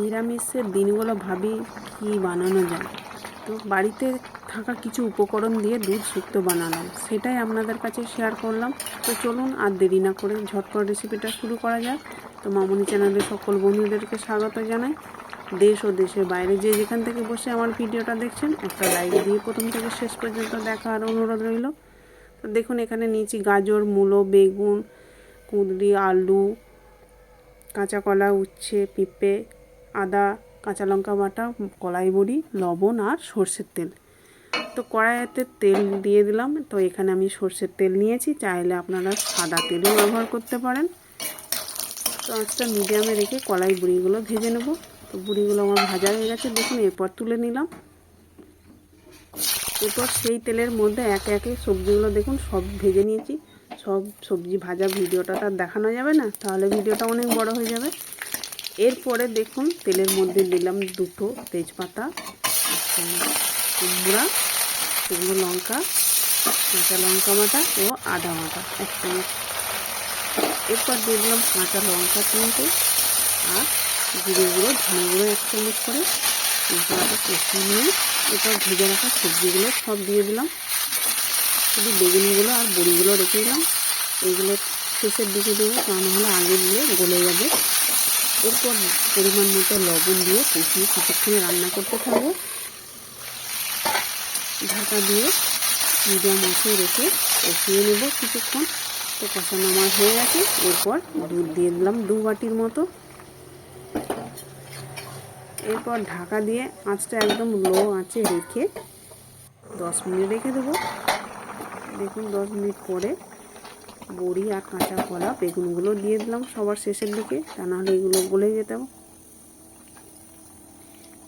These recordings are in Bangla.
নিরামিষের দিনগুলো ভাবি কি বানানো যায়। তো বাড়িতে থাকা কিছু উপকরণ দিয়ে দুধ শুক্তো বানালাম। সেটাই আপনাদের কাছে শেয়ার করলাম। তো চলুন আর দেরি না করে ঝটপট রেসিপিটা শুরু করা যাক। তো মামনি চ্যানেলের সকল বন্ধুদেরকে স্বাগত জানাই। দেশ ও দেশের বাইরে যে যেখান থেকে বসে আমার ভিডিওটা দেখছেন, একটা লাইক দিয়ে প্রথম থেকে শেষ পর্যন্ত দেখার অনুরোধ রইল। তো দেখুন, এখানে নিয়েছি গাজর, মূলো, বেগুন, কুঁদরি, আলু, কাঁচা কলা, উচ্ছে, পেঁপে আদা, কাঁচা লঙ্কা বাটা, কলাই বড়ি, লবণ আর সর্ষের তেল। তো কড়াইতে তেল দিয়ে দিলাম। তো এখানে আমি সর্ষের তেল নিয়েছি। চাইলে আপনারা সাদা তেলও ব্যবহার করতে পারেন। তো আঁচটা মিডিয়ামে রেখে কলাই বুড়িগুলো ভেজে নেব। তো বুড়িগুলো আমার ভাজা হয়ে গেছে। দেখুন, এরপর তুলে নিলাম। এরপর সেই তেলের মধ্যে একে একে সবজিগুলো দেখুন, সব ভেজে নিয়েছি। সব সবজি ভাজা ভিডিওটা তার দেখানো যাবে না। তাহলে ভিডিওটা অনেক বড় হয়ে যাবে। এরপরে দেখুন, তেলের মধ্যে দিলাম দুটো তেজপাতা, কুমড়া, শুকনো লঙ্কা, কাঁচা লঙ্কা বাটা ও আদা বাটা এক চামচ এরপর দিয়ে দিলাম কাঁচা লঙ্কা তিনটে আর জিরে গুঁড়ো, ধনে গুঁড়ো এক চামচ করে। মশলাটা কষিয়ে নিয়ে এরপর ভেজে রাখা সবজিগুলো সব দিয়ে দিলাম। শুধু বেগুনগুলো আর বড়িগুলো রেখে দিলাম। এইগুলো শেষের দিকে দেবো, তা নাহলে আগে দিলে গলে যাবে। এরপর পরিমাণ মতো লবণ দিয়ে কষিয়ে কিছুক্ষণ রান্না করতে থাকব। ঢাকা দিয়ে মিডিয়াম আঁচে রেখে কষিয়ে নেব কিছুক্ষণ। তো কষানো আমার হয়ে গেছে। এরপর দুধ দিয়ে দিলাম দু বাটির মতো। এরপর ঢাকা দিয়ে আঁচটা একদম লো আঁচে রেখে দশ মিনিট রেখে দেবো। দেখুন দশ মিনিট পরে বড়ি আর কাঁচা কলা, বেগুনগুলো দিয়ে দিলাম সবার শেষের দিকে। তা নাহলে এগুলো গলে যেতাম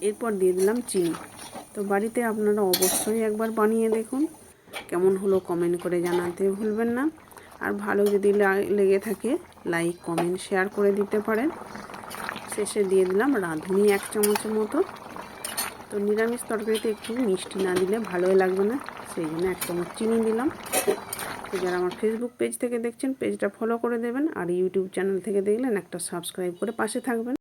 এরপর দিয়ে দিলাম চিনি। তো বাড়িতে আপনারা অবশ্যই একবার বানিয়ে দেখুন। কেমন হলো কমেন্ট করে জানাতে ভুলবেন না। আর ভালো যদি লেগে থাকে লাইক কমেন্ট শেয়ার করে দিতে পারেন। শেষে দিয়ে দিলাম রাঁধুনি এক চামচের মতো। তো নিরামিষ তরকারিতে একটু মিষ্টি না দিলে ভালোই লাগবে না। সেই জন্য এক চামচ চিনি দিলাম। তো যারা আমার ফেসবুক পেজ থেকে দেখছেন পেজটা ফলো করে দেবেন আর ইউটিউব চ্যানেল থেকে দেখলেন, একটা সাবস্ক্রাইব করে পাশে থাকবেন।